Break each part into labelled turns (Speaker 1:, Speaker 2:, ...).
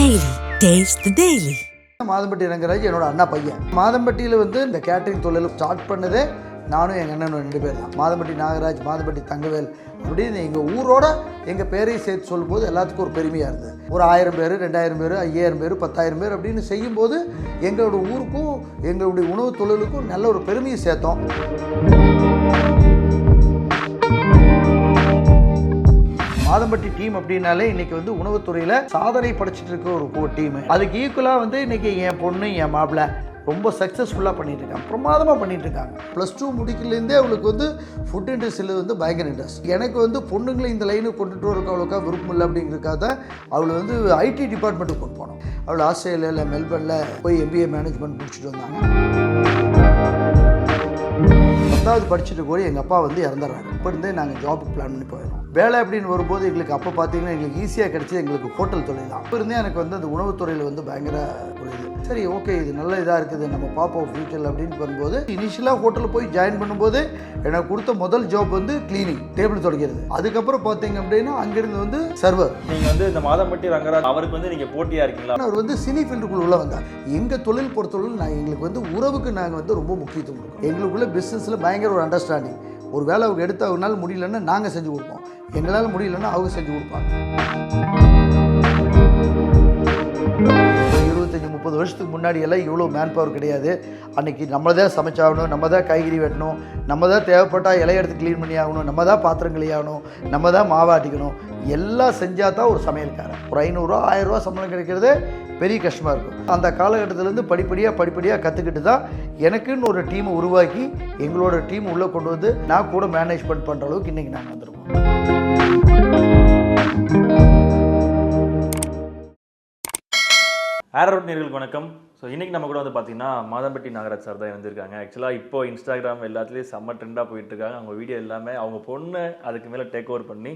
Speaker 1: Daily taste daily
Speaker 2: Madhampatty Rangaraj என்னோட அண்ணா பையன். மாதம்பட்டியில் வந்து இந்த கேட்டரிங் தொழில் ஸ்டார்ட் பண்ணதே நானும் எங்கள் அண்ணனும் ரெண்டு பேர் தான். மாதம்பட்டி நாகராஜ் மாதம்பட்டி தங்கவேல் அப்படின்னு எங்கள் ஊரோட எங்கள் பேரையும் சேர்த்து சொல்லும்போது எல்லாத்துக்கும் ஒரு பெருமையாக இருந்தது. ஒரு ஆயிரம் பேர் ரெண்டாயிரம் பேர் ஐயாயிரம் பேர் பத்தாயிரம் பேர் அப்படின்னு செய்யும்போது எங்களோட ஊருக்கும் எங்களுடைய உணவு தொழிலுக்கும் நல்ல ஒரு பெருமையை சேர்த்தோம். மாதம்பட்டி டீம் அப்படின்னாலே இன்னைக்கு வந்து உணவுத்துறையில் சாதனை படைச்சிட்டு இருக்க ஒரு டீம் அதுக்கு ஈக்குவலாக வந்து இன்னைக்கு என் பொண்ணு என் மாப்பிள்ள ரொம்ப சக்ஸஸ்ஃபுல்லாக பண்ணிட்டு இருக்காங்க பிரமாதமாக பண்ணிட்டு இருக்காங்க ப்ளஸ் டூ முடிக்கலேருந்தே அவளுக்கு வந்து ஃபுட் இண்டஸ்ட்ரியில் வந்து பயங்கர இன்ட்ரெஸ்ட் எனக்கு வந்து பொண்ணுங்களை இந்த லைனுக்கு கொண்டுட்டு வரக்கு அவ்வளோக்கா விருப்பம் இல்லை அப்படிங்கிறதுக்காக தான் அவளை வந்து ஐடி டிபார்ட்மெண்ட்டுக்கு கொண்டு போனோம். அவள் ஆஸ்திரேலியாவில் மெல்பர்னில் போய் எம்பிஏ மேனேஜ்மெண்ட் முடிச்சுட்டு வந்தாங்க. பத்தாவது படிச்சுட்டு கூட எங்கள் அப்பா வந்து இறந்துடுறாங்க இப்போ இருந்தே நாங்கள் ஜாபுக்கு பிளான் பண்ணி போயிடுறோம். வேலை அப்படின்னு வரும்போது எங்களுக்கு அப்போ பார்த்தீங்கன்னா எங்களுக்கு ஈஸியாக கிடச்சி எங்களுக்கு ஹோட்டல் தொழில் தான். அப்போ இருந்தே எனக்கு வந்து அந்த உணவுத்துறையில் வந்து பயங்கர ஒரு இது. சரி ஓகே இது நல்ல இதாக இருக்குது நம்ம பார்ப்போம் ஃபியூச்சரில் அப்படின்னு வரும்போது இனிஷியலாக ஹோட்டலில் போய் ஜாயின் பண்ணும்போது எனக்கு கொடுத்த முதல் ஜாப் வந்து க்ளீனிங் டேபிள் துடைக்கிறது. அதுக்கப்புறம் பார்த்தீங்க அப்படின்னா அங்கேருந்து வந்து சர்வர்
Speaker 3: நீங்க வந்து இந்த மாதம்பட்டி ரங்கராஜ் அவருக்கு வந்து நீங்க போட்டியா இருக்கீங்களா?
Speaker 2: அவர் வந்து சினி ஃபீல்டுக்குள்ள உள்ள வந்தார். எங்கள் தொழில் பொறுத்தவரை நான் எங்களுக்கு வந்து உறவுக்கு நாங்கள் வந்து ரொம்ப முக்கியத்துவம் கொடுக்கோம் எங்களுக்குள்ள பிஸ்னஸில் பயங்கர ஒரு அண்டர்ஸ்டாண்டிங் ஒரு வேலை அவங்க எடுத்து அவங்களால முடியலன்னா நாங்கள் செஞ்சு கொடுப்போம். எங்களால் முடியலன்னா அவங்க செஞ்சு கொடுப்பாங்க. இருபத்தஞ்சி முப்பது வருஷத்துக்கு முன்னாடி எல்லாம் இவ்வளோ மேன் பவர் கிடையாது. அன்றைக்கி நம்ம தான் சமைச்சாகணும் நம்ம தான் காய்கறி வெட்டணும் நம்ம தான் தேவைப்பட்டால் இலைய எடுத்து க்ளீன் பண்ணி ஆகணும் நம்ம தான் பாத்திரம் கழியாகணும் நம்ம தான் மாவாட்டிக்கணும் எல்லாம் செஞ்சால் தான் ஒரு சமையல்காரன். ஒரு ஐநூறுரூவா ஆயிரரூவா சம்பளம் கிடைக்கிறது பெரிய கஷ்டமாக இருக்கும். அந்த காலகட்டத்திலேருந்து படிப்படியாக படிப்படியாக கற்றுக்கிட்டு தான் எனக்குன்னு ஒரு டீமை உருவாக்கி எங்களோட டீம் உள்ளே கொண்டு வந்து நான் கூட மேனேஜ்மெண்ட் பண்ணுற அளவுக்கு இன்றைக்கி நாங்கள் வந்திருக்கோம்.
Speaker 3: ஏரோட் நேர்களுக்கு வணக்கம். ஸோ இன்னைக்கு நம்ம கூட வந்து பார்த்தீங்கன்னா மாதம்பட்டி நாகராஜ் சார் தான் இருந்திருக்காங்க ஆக்சுவலாக இப்போ இன்ஸ்டாகிராம் எல்லாத்துலேயும் செம்ம ட்ரெண்டாக போயிட்டு இருக்காங்க. அவங்க வீடியோ எல்லாமே அவங்க பொண்ணு அதுக்கு மேலே டேக் ஓவர் பண்ணி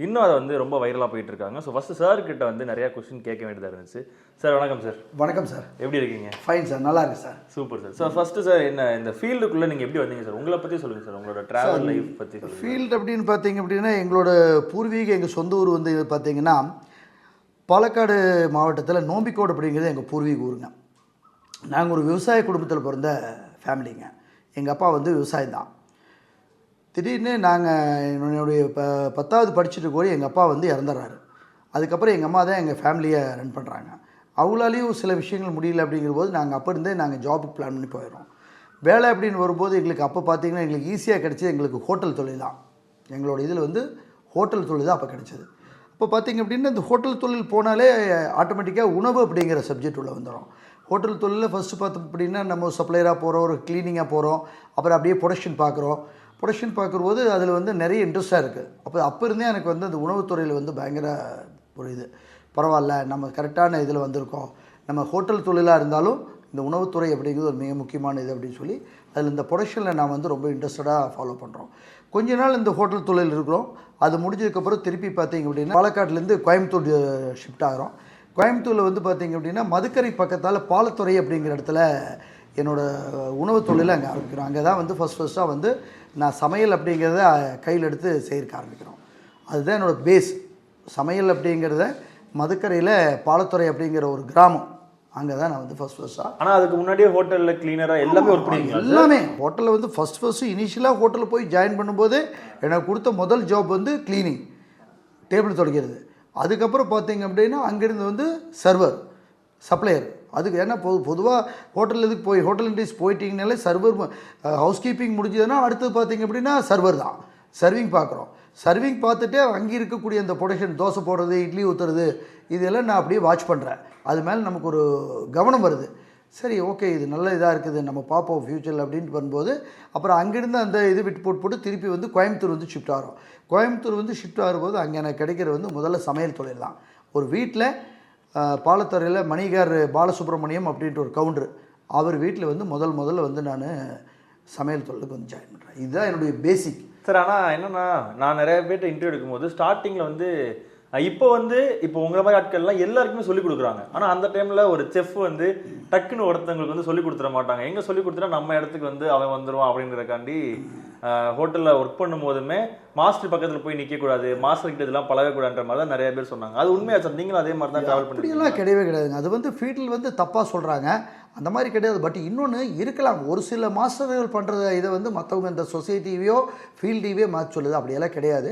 Speaker 3: இன்னும் அதை வந்து ரொம்ப வைரலாக போயிட்டு இருக்காங்க. ஸோ ஃபர்ஸ்ட் சார் கிட்ட வந்து நிறைய கொஸ்டின் கேட்க வேண்டியதாக இருந்துச்சு. சார் வணக்கம் சார்
Speaker 2: வணக்கம் சார்
Speaker 3: எப்படி இருக்கீங்க?
Speaker 2: ஃபைன் சார் நல்லா இருக்கு sir
Speaker 3: super sir sir first sir என்ன இந்த ஃபீல்டுக்குள்ளே நீங்கள் எப்படி வந்தீங்க சார் உங்களை பற்றி சொல்லுங்கள் சார் உங்களோட ட்ராவல் லைஃப் பற்றி
Speaker 2: ஃபீல்டு அப்படின்னு பார்த்தீங்க அப்படின்னா எங்களோட பூர்வீக எங்கள் சொந்த ஊர் வந்து பார்த்தீங்கன்னா பாலக்காடு மாவட்டத்தில் நோம்பிக்கோடு அப்படிங்கிறது எங்கள் பூர்வீக ஊருங்க. நாங்கள் ஒரு விவசாய குடும்பத்தில் பிறந்த ஃபேமிலிங்க. எங்கள் அப்பா வந்து விவசாயம் தான். திடீர்னு நாங்கள் என்னுடைய ப பத்தாவது படிச்சுட்டு கூட எங்கள் அப்பா வந்து இறந்துடுறாரு அதுக்கப்புறம் எங்கள் அம்மா தான் எங்கள் ஃபேமிலியை ரன் பண்ணுறாங்க அவங்களாலேயும் சில விஷயங்கள் முடியல அப்படிங்கிற போது நாங்கள் அப்போ இருந்தே நாங்கள் ஜாபுக்கு பிளான் பண்ணி போயிடுறோம். வேலை அப்படின்னு வரும்போது எங்களுக்கு அப்போ பார்த்தீங்கன்னா எங்களுக்கு ஈஸியாக கிடச்சி எங்களுக்கு ஹோட்டல் தொழில் தான். எங்களோட இதில் வந்து ஹோட்டல் தொழில் தான் அப்போ கிடச்சிது. இப்போ பார்த்தீங்க அப்படின்னா இந்த ஹோட்டல் தொழில் போனாலே ஆட்டோமேட்டிக்காக உணவு அப்படிங்கிற சப்ஜெக்ட் உள்ள வந்துடும் ஹோட்டல் தொழிலில் ஃபஸ்ட்டு பார்த்தோம் அப்படின்னா நம்ம சப்ளையராக போகிறோம் ஒரு க்ளீனிங்காக போகிறோம் அப்புறம் அப்படியே ப்ரொடக்ஷன் பார்க்குறோம். ப்ரொடக்ஷன் பார்க்கும்போது அதில் வந்து நிறைய இன்ட்ரெஸ்ட்டாக இருக்குது அப்போ அப்போ இருந்தே எனக்கு வந்து அந்த உணவுத்துறையில் வந்து பயங்கர ஒரு இது பரவாயில்ல நம்ம கரெக்டான இதில் வந்திருக்கோம். நம்ம ஹோட்டல் தொழிலாக இருந்தாலும் இந்த உணவுத்துறை அப்படிங்கிறது ஒரு மிக முக்கியமான இது அப்படின்னு சொல்லி அதில் இந்த ப்ரொடக்ஷனில் நான் வந்து ரொம்ப இன்ட்ரெஸ்டடாக ஃபாலோ பண்ணுறோம் கொஞ்ச நாள் இந்த ஹோட்டல் தொழில் இருக்கிறோம் அது முடிஞ்சதுக்கப்புறம் திருப்பி பார்த்தீங்க அப்படின்னா பாலக்காட்லேருந்து கோயம்புத்தூர் ஷிஃப்ட் ஆகிறோம். கோயம்புத்தூரில் வந்து பார்த்தீங்க அப்படின்னா மதுக்கரை பக்கத்தால் பாலத்துறை அப்படிங்கிற இடத்துல என்னோடய உணவு தொழிலை அங்கே ஆரம்பிக்கிறோம். அங்கே தான் வந்து ஃபஸ்ட் ஃபஸ்ட்டாக வந்து நான் சமையல் அப்படிங்கிறத கையில் எடுத்து செய்யறக்க ஆரம்பிக்கிறோம். அதுதான் என்னோடய பேஸ் சமையல் அப்படிங்கிறத மதுக்கரையில் பாலத்துறை அப்படிங்கிற ஒரு கிராமம். அங்கே தான் நான் வந்து ஃபஸ்ட் ஃபஸ்ட்டாக
Speaker 3: ஆனால் அதுக்கு முன்னாடியே ஹோட்டலில் க்ளீனராக எல்லாமே ஒர்க் பண்ணிருக்கீங்களா
Speaker 2: எல்லாமே. ஹோட்டலில் வந்து ஃபஸ்ட் ஃபஸ்ட்டு இனிஷியலாக ஹோட்டலில் போய் ஜாயின் பண்ணும்போது எனக்கு கொடுத்த முதல் ஜாப் வந்து க்ளீனிங் டேபிள் துடைக்கிறது. அதுக்கப்புறம் பார்த்தீங்க அப்படின்னா அங்கேருந்து வந்து சர்வர் சப்ளையர் அதுக்கு ஏன்னா பொது பொதுவாக ஹோட்டல் இதுக்கு போய் ஹோட்டல் இண்டஸ்ட்ரி போயிட்டீங்கனாலே சர்வர் ஹவுஸ் கீப்பிங் முடிஞ்சதுன்னா அடுத்தது பார்த்தீங்க அப்படின்னா சர்வர் தான். சர்விங் பார்க்குறோம். சர்விங் பார்த்துட்டு அங்கே இருக்கக்கூடிய அந்த ப்ரொடக்ஷன் தோசை போடுறது இட்லி ஊற்றுறது இதெல்லாம் நான் அப்படியே வாட்ச் பண்ணுறேன் அது மேலே நமக்கு ஒரு கவனம் வருது. சரி ஓகே இது நல்ல இதாக இருக்குது நம்ம பார்ப்போம் ஃப்யூச்சரில் அப்படின்ட்டு பண்ணும்போது அப்புறம் அங்கேருந்து அந்த இது விட்டு போட்டு போட்டு திருப்பி வந்து கோயம்புத்தூர் வந்து ஷிஃப்ட் ஆகிறோம் கோயம்புத்தூர் வந்து ஷிஃப்ட் ஆகும்போது அங்கே எனக்கு கிடைக்கிற வந்து முதல்ல சமையல் தொழில் தான். ஒரு வீட்டில் பாலத்துறையில் மணிகார் பாலசுப்ரமணியம் அப்படின்ட்டு ஒரு கவுண்டர் அவர் வீட்டில் வந்து முதல் முதல்ல வந்து நான் சமையல் தொழிலுக்கு வந்து ஜாயின் பண்ணுறேன் இதுதான் என்னுடைய பேசிக்
Speaker 3: சார் ஆனால் என்னென்னா நான் நிறைய பேர்கிட்ட இன்டர்வியூ எடுக்கும்போது ஸ்டார்டிங்கில் வந்து இப்போ வந்து இப்போ உங்களை மாதிரி ஆட்கள்லாம் எல்லாருக்குமே சொல்லி கொடுக்குறாங்க. ஆனா அந்த டைம்ல ஒரு செஃப் வந்து டக்குன்னு ஒருத்தவங்களுக்கு வந்து சொல்லி கொடுத்துட மாட்டாங்க. எங்க சொல்லி கொடுத்துட்டா நம்ம இடத்துக்கு வந்து அவன் வந்துருவான் அப்படிங்கிறக்காண்டி ஹோட்டல்ல ஒர்க் பண்ணும் போதுமே மாஸ்டர் பக்கத்துல போய் நிக்க கூடாது. மாஸ்டர் கிட்ட இதெல்லாம் பழகக்கூடாதுன்ற மாதிரி தான் நிறைய பேர் சொன்னாங்க. அது உண்மையா சார்? நீங்களும் அதே மாதிரி தான் டிராவல் பண்ணி
Speaker 2: கிடையவே கிடையாதுங்க. அது வந்து ஃபீல்டில் வந்து தப்பாக சொல்கிறாங்க அந்த மாதிரி கிடையாது. பட் இன்னொன்று இருக்கலாம். ஒரு சில மாஸ்டர்கள் பண்ணுற இதை வந்து மற்றவங்க இந்த சொசைட்டிவையோ ஃபீல்டையவே மாற்றி சொல்லுது. அப்படியெல்லாம் கிடையாது.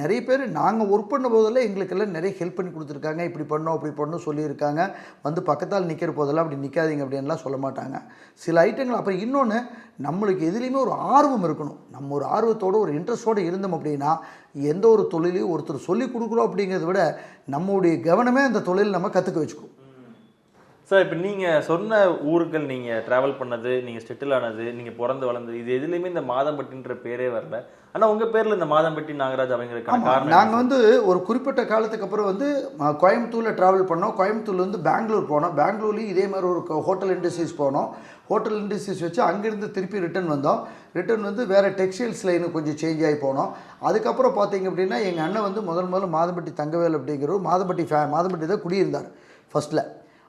Speaker 2: நிறைய பேர் நாங்கள் ஒர்க் பண்ண போதெல்லாம் எங்களுக்கெல்லாம் நிறைய ஹெல்ப் பண்ணி கொடுத்துருக்காங்க. இப்படி பண்ணோம் அப்படி பண்ணணும் சொல்லியிருக்காங்க. வந்து பக்கத்தால் நிற்கிற போதெல்லாம் அப்படி நிற்காதீங்க அப்படின்லாம் சொல்ல மாட்டாங்க. சில ஐட்டங்கள் அப்புறம் இன்னொன்று நம்மளுக்கு எதுலேயுமே ஒரு ஆர்வம் இருக்கணும். நம்ம ஒரு ஆர்வத்தோட ஒரு இன்ட்ரெஸ்டோடு இருந்தோம் அப்படின்னா எந்த ஒரு தொழிலையும் ஒருத்தர் சொல்லி கொடுக்குறோம் அப்படிங்கிறத விட நம்முடைய கவனமே அந்த தொழில் நம்ம கற்றுக்க வச்சுக்கணும்
Speaker 3: சார் இப்போ நீங்க சொன்ன ஊர்கள் நீங்க டிராவல் பண்ணது நீங்க செட்டில் ஆனது நீங்க பிறந்து வளர்ந்தது இது எதுலையுமே இந்த மாதம்பட்டின்ற பேரே வரல. ஆனா உங்க பேர்ல இந்த மாதம்பட்டி நாகராஜ் அப்படிங்கிறதுக்கான காரணம்
Speaker 2: நாங்கள்? வந்து ஒரு குறிப்பிட்ட காலத்துக்கு அப்புறம் வந்து கோயம்புத்தூரில் ட்ராவல் பண்ணோம். கோயம்புத்தூர்ல இருந்து பெங்களூர் போனோம். பெங்களூர்லேயும் இதே மாதிரி ஒரு ஹோட்டல் இண்டஸ்ட்ரீஸ் போனோம். ஹோட்டல் இண்டஸ்ட்ரீஸ் வச்சு அங்கேருந்து திருப்பி ரிட்டர்ன் வந்தோம். ரிட்டர்ன் வந்து வேறு டெக்ஸ்டைல்ஸ் லைனு கொஞ்சம் சேஞ்ச் ஆகி போனோம். அதுக்கப்புறம் பார்த்தீங்க அப்படின்னா எங்கள் அண்ணன் வந்து முதல் முதல்ல மாதம்பட்டி தங்கவேல் அப்படிங்கிற ஒரு மாதம்பட்டி ஃபே மாதம்பட்டி தான் குடியிருந்தார் ஃபர்ஸ்ட்டில்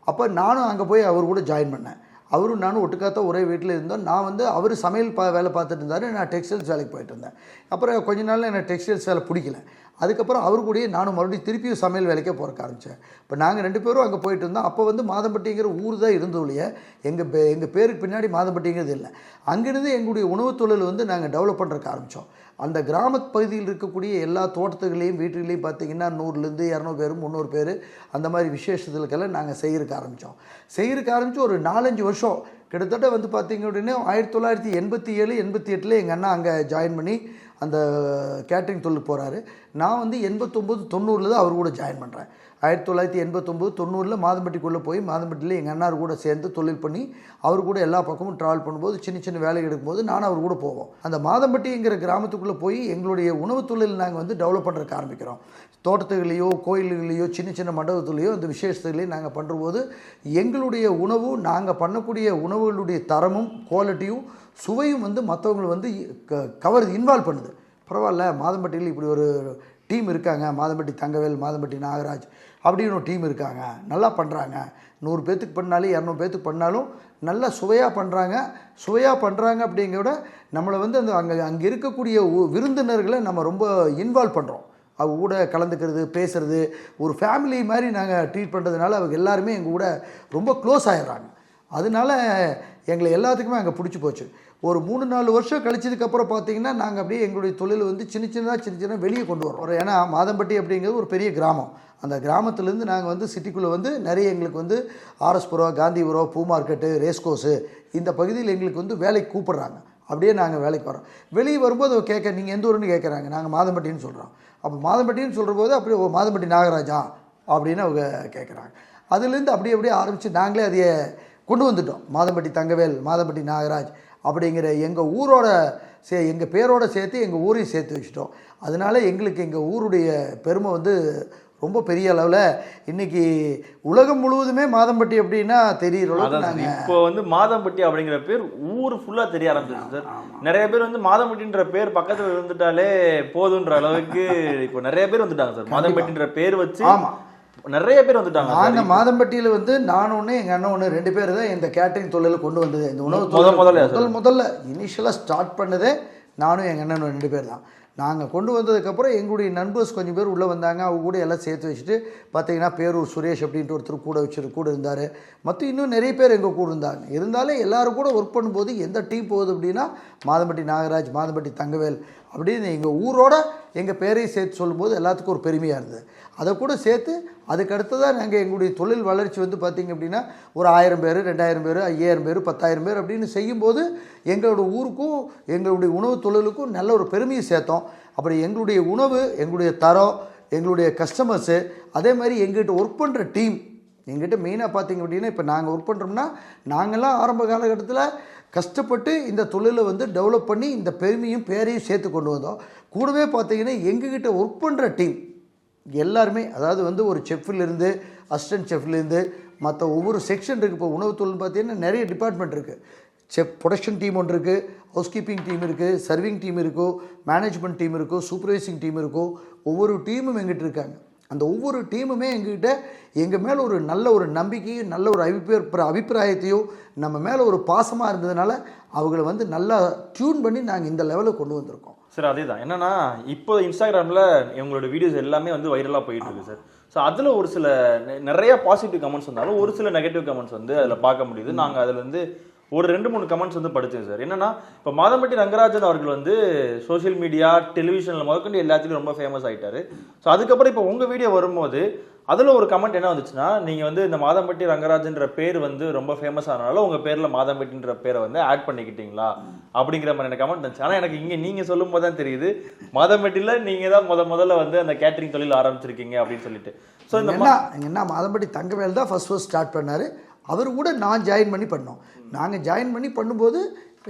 Speaker 2: அப்போ நானும் அங்கே போய் அவர் கூட ஜாயின் பண்ணேன். அவரும் நானும் ஒட்டுக்காத்த ஒரே வீட்டில் இருந்தோம். நான் வந்து அவர் சமையல் பா வேலை பார்த்துட்டு இருந்தார். நான் டெக்ஸ்டைல்ஸ் வேலைக்கு போயிட்டு இருந்தேன். அப்புறம் கொஞ்ச நாளில் எனக்கு டெக்ஸ்டைல்ஸ் வேலை பிடிக்கல. அதுக்கப்புறம் அவர் கூடயே நானும் மறுபடியும் திருப்பியும் சமையல் வேலைக்கே போகிறக்க ஆரம்பித்தேன் இப்போ நாங்கள் ரெண்டு பேரும் அங்கே போயிட்டு இருந்தோம். அப்போ வந்து மாதம்பட்டிங்கிற ஊர் தான் இருந்தோலையே எங்கள் பே எங்கள் பேருக்கு பின்னாடி மாதம்பட்டிங்கிறது இல்லை. அங்கேருந்து எங்களுடைய உணவுத் தொழில் வந்து நாங்கள் டெவலப் பண்ணுறக்க ஆரம்பித்தோம் அந்த கிராம பகுதியில் இருக்கக்கூடிய எல்லா தோட்டத்துகளையும் வீட்டுகளையும் பார்த்தீங்கன்னா நூறுலேருந்து இரநூறு பேர் முந்நூறு பேர் அந்த மாதிரி விசேஷத்துக்கெல்லாம் நாங்கள் செய்கிறக்க ஆரம்பித்தோம் செய்கிறக்க ஆரம்பித்து ஒரு நாலஞ்சு வருஷம். கிட்டத்தட்ட வந்து பார்த்திங்க அப்படின்னா ஆயிரத்தி தொள்ளாயிரத்தி எண்பத்தி ஏழு எண்பத்தி எட்டில் எங்கள் அண்ணா அங்கே ஜாயின் பண்ணி அந்த கேட்ரிங் தொழில் போகிறாரு நான் வந்து எண்பத்தொம்போது தொண்ணூறில் தான் அவர் கூட ஜாயின் பண்ணுறேன் ஆயிரத்தி தொள்ளாயிரத்தி எண்பத்தொம்போது தொண்ணூறில் மாதம்பட்டிக்குள்ளே போய் மாதம்பட்டியில் எங்கள் அண்ணார் கூட சேர்ந்து தொழில் பண்ணி அவர் கூட எல்லா பக்கமும் ட்ராவல் பண்ணும்போது சின்ன சின்ன வேலை எடுக்கும்போது நானும் அவர் கூட போவோம். அந்த மாதம்பட்டிங்கிற கிராமத்துக்குள்ளே போய் எங்களுடைய உணவு தொழில் நாங்கள் வந்து டெவலப் பண்ணுறதுக்கு ஆரம்பிக்கிறோம். தோட்டத்துகளையோ கோயில்களையோ சின்ன சின்ன மண்டபத்துலேயோ அந்த விசேஷத்துலையும் நாங்கள் பண்ணும்போது எங்களுடைய உணவு நாங்கள் பண்ணக்கூடிய உணவுகளுடைய தரமும் குவாலிட்டியும் சுவையும் வந்து மற்றவங்களை வந்து க கவர் இன்வால்வ் பண்ணுது. பரவாயில்ல மாதம்பட்டியில் இப்படி ஒரு டீம் இருக்காங்க. மாதம்பட்டி தங்கவேல் மாதம்பட்டி நாகராஜ் அப்படின்னு ஒரு டீம் இருக்காங்க. நல்லா பண்ணுறாங்க நூறு பேத்துக்கு பண்ணாலும் இரநூறு பேத்துக்கு பண்ணாலும் நல்லா சுவையாக பண்ணுறாங்க சுவையாக பண்ணுறாங்க அப்படிங்கிறத விட நம்மளை வந்து அந்த அங்கே அங்கே இருக்கக்கூடிய உ- விருந்தினர்களை நம்ம ரொம்ப இன்வால்வ் பண்ணுறோம் அவங்க கூட கலந்துக்கிறது பேசுறது ஒரு ஃபேமிலி மாதிரி நாங்கள் ட்ரீட் பண்ணுறதுனால அவங்க எல்லாருமே எங்கள் கூட ரொம்ப க்ளோஸ் ஆகிடுறாங்க அதனால எங்களை எல்லாத்துக்குமே அங்கே பிடிச்சி போச்சு. ஒரு மூணு நாலு வருஷம் கழிச்சதுக்கப்புறம் பார்த்தீங்கன்னா நாங்கள் அப்படியே எங்களுடைய தொழில் வந்து சின்ன சின்னதாக சின்ன சின்ன வெளியே கொண்டு வரோம் ஏன்னா மாதம்பட்டி அப்படிங்கிறது ஒரு பெரிய கிராமம். அந்த கிராமத்துலேருந்து நாங்கள் வந்து சிட்டிக்குள்ளே வந்து நிறைய எங்களுக்கு வந்து ஆர்எஸ்புரம் காந்திபுரம் பூ மார்க்கெட்டு ரேஸ்கோஸு இந்த பகுதியில் எங்களுக்கு வந்து வேலைக்கு கூப்பிட்றாங்க. அப்படியே நாங்கள் வேலைக்கு வரோம் வெளியே வரும்போது அவங்க கேட்க நீங்கள் எந்த ஊருன்னு கேட்குறாங்க? நாங்கள் மாதம்பட்டின்னு சொல்கிறோம் அப்போ மாதம்பட்டின்னு சொல்கிற போது அப்படியே மாதம்பட்டி நாகராஜா? அப்படின்னு அவங்க கேட்குறாங்க. அதுலேருந்து அப்படியே அப்படியே ஆரம்பித்து நாங்களே அதையே கொண்டு வந்துட்டோம். மாதம்பட்டி தங்கவேல் மாதம்பட்டி நாகராஜ் அப்படிங்கிற எங்கள் ஊரோட சே எங்கள் பேரோட சேர்த்து எங்கள் ஊரையும் சேர்த்து வச்சுட்டோம். அதனால எங்களுக்கு எங்கள் ஊருடைய பெருமை வந்து ரொம்ப பெரிய அளவில் இன்னைக்கு உலகம் முழுவதுமே மாதம்பட்டி அப்படின்னா தெரியிற அளவுக்கு
Speaker 3: இப்போ வந்து மாதம்பட்டி அப்படிங்கிற பேர் ஊர் ஃபுல்லா தெரிய ஆரம்பிச்சிருச்சு சார். நிறைய பேர் வந்து மாதம்பட்டின்ற பேர் பக்கத்துல இருந்துட்டாலே போதுன்ற அளவுக்கு இப்போ நிறைய பேர் வந்துட்டாங்க சார். மாதம்பட்டின்ற பேர் வச்சு
Speaker 2: ஆமாம்
Speaker 3: நிறைய பேர் வந்துட்டாங்க.
Speaker 2: நாங்கள் மாதம்பட்டியில் வந்து நான் ஒன்று எங்கள் அண்ணன் ஒன்று ரெண்டு பேர் தான் இந்த கேட்டரிங் தொழிலை கொண்டு வந்தது. இந்த உணவு
Speaker 3: முத
Speaker 2: தொழில்
Speaker 3: முதல்ல
Speaker 2: முதல் முதல்ல. இனிஷியலாக ஸ்டார்ட் பண்ணதே நானும் எங்கள் அண்ணனும் ரெண்டு பேர் தான். நாங்கள் கொண்டு வந்ததுக்கப்புறம் எங்களுடைய நண்பர்ஸ் கொஞ்சம் பேர் உள்ளே வந்தாங்க. அவங்க கூட எல்லாம் சேர்த்து வச்சுட்டு பார்த்தீங்கன்னா பேரூர் சுரேஷ் அப்படின்ட்டு ஒருத்தர் கூட வச்சுட்டு கூட இருந்தார். மற்ற இன்னும் நிறைய பேர் எங்கள் கூட இருந்தாங்க. இருந்தாலும் எல்லாரும் கூட ஒர்க் பண்ணும்போது எந்த டீம் போகுது அப்படின்னா மாதம்பட்டி நாகராஜ் மாதம்பட்டி தங்கவேல் அப்படின்னு எங்கள் ஊரோட எங்கள் பேரையும் சேர்த்து சொல்லும்போது எல்லாத்துக்கும் ஒரு பெருமையாக இருந்தது. அதை கூட சேர்த்து அதுக்கடுத்ததாக நாங்கள் எங்களுடைய தொழில் வளர்ச்சி வந்து பார்த்திங்க அப்படின்னா ஒரு ஆயிரம் பேர் ரெண்டாயிரம் பேர் ஐயாயிரம் பேர் பத்தாயிரம் பேர் அப்படின்னு செய்யும்போது எங்களோட ஊருக்கும் எங்களுடைய உணவு தொழிலுக்கும் நல்ல ஒரு பெருமையை சேர்த்தோம். அப்படி எங்களுடைய உணவு எங்களுடைய தரம் எங்களுடைய கஸ்டமர்ஸு அதே மாதிரி எங்கள்கிட்ட ஒர்க் பண்ணுற டீம் எங்கிட்ட மெயினாக பார்த்தீங்க அப்படின்னா இப்போ நாங்கள் ஒர்க் பண்ணுறோம்னா நாங்கள்லாம் ஆரம்ப காலகட்டத்தில் கஷ்டப்பட்டு இந்த தொழிலை வந்து டெவலப் பண்ணி இந்த பெருமையும் பேரையும் சேர்த்து கொண்டு வந்தோம். கூடவே பார்த்தீங்கன்னா எங்ககிட்ட ஒர்க் பண்ணுற டீம் எல்லாருமே அதாவது வந்து ஒரு செஃப்லேருந்து அசிஸ்டன்ட் செஃப்லேருந்து மற்ற ஒவ்வொரு செக்ஷன் இருக்குது இப்போ உணவு தொழில்னு பார்த்தீங்கன்னா நிறைய டிபார்ட்மெண்ட் இருக்குது செஃப் ப்ரொடக்ஷன் டீம் ஒன்று இருக்குது ஹவுஸ் கீப்பிங் டீம் இருக்குது சர்விங் டீம் இருக்கும் மேனேஜ்மெண்ட் டீம் இருக்கும் சூப்பர்வைசிங் டீம் இருக்கும் ஒவ்வொரு டீமும் எங்கிட்ட இருக்காங்க. அந்த ஒவ்வொரு டீமுமே எங்ககிட்ட எங்கள் மேலே ஒரு நல்ல ஒரு நம்பிக்கையும் நல்ல ஒரு அபிப்பிர அபிப்பிராயத்தையும் நம்ம மேலே ஒரு பாசமாக இருந்ததுனால அவங்கள வந்து நல்லா டியூன் பண்ணி நாங்கள் இந்த லெவலில் கொண்டு வந்திருக்கோம்.
Speaker 3: சார் அதே தான் என்னன்னா இப்போ இன்ஸ்டாகிராமில் எங்களோட வீடியோஸ் எல்லாமே வந்து வைரலாக போயிட்டு இருக்கு சார். ஸோ அதில் ஒரு சில நெ- நிறைய பாசிட்டிவ் கமெண்ட்ஸ் வந்தாலும் ஒரு சில நெகட்டிவ் கமெண்ட்ஸ் வந்து அதில் பார்க்க முடியுது. நாங்கள் அதில் வந்து ஒரு ரெண்டு மூணு கமெண்ட்ஸ் வந்து படித்தேன் சார் என்னன்னா இப்போ மாதம்பட்டி ரங்கராஜன் அவர்கள் வந்து சோஷியல் மீடியா டெலிவிஷனில் முதற்கொண்டு எல்லாத்துலையும் ரொம்ப ஃபேமஸ் ஆயிட்டாரு. ஸோ அதுக்கப்புறம் இப்போ உங்கள் வீடியோ வரும்போது அதில் ஒரு கமெண்ட் என்ன வந்துச்சுன்னா நீங்கள் வந்து இந்த மாதம்பட்டி ரங்கராஜன்ற பேர் வந்து ரொம்ப ஃபேமஸ் ஆனனால உங்கள் பேரில் மாதம்பட்டின்ற பேரை வந்து ஆட் பண்ணிக்கிட்டீங்களா? அப்படிங்கிற மாதிரி கமெண்ட் இருந்துச்சு ஆனால் எனக்கு இங்கே நீங்கள் சொல்லும் போது தான் தெரியுது மாதம்பட்டியில் நீங்கள் தான் முத முதல்ல வந்து அந்த கேட்டரிங் தொழில் ஆரம்பிச்சிருக்கீங்க அப்படின்னு சொல்லிட்டு. ஸோ இந்த
Speaker 2: என்ன என்ன மாதம்பட்டி தங்கவேல் தான் ஃபர்ஸ்ட் ஃபர்ஸ்ட் ஸ்டார்ட் பண்ணார். அவர் கூட நான் ஜாயின் பண்ணி பண்ணோம். நாங்கள் ஜாயின் பண்ணி பண்ணும்போது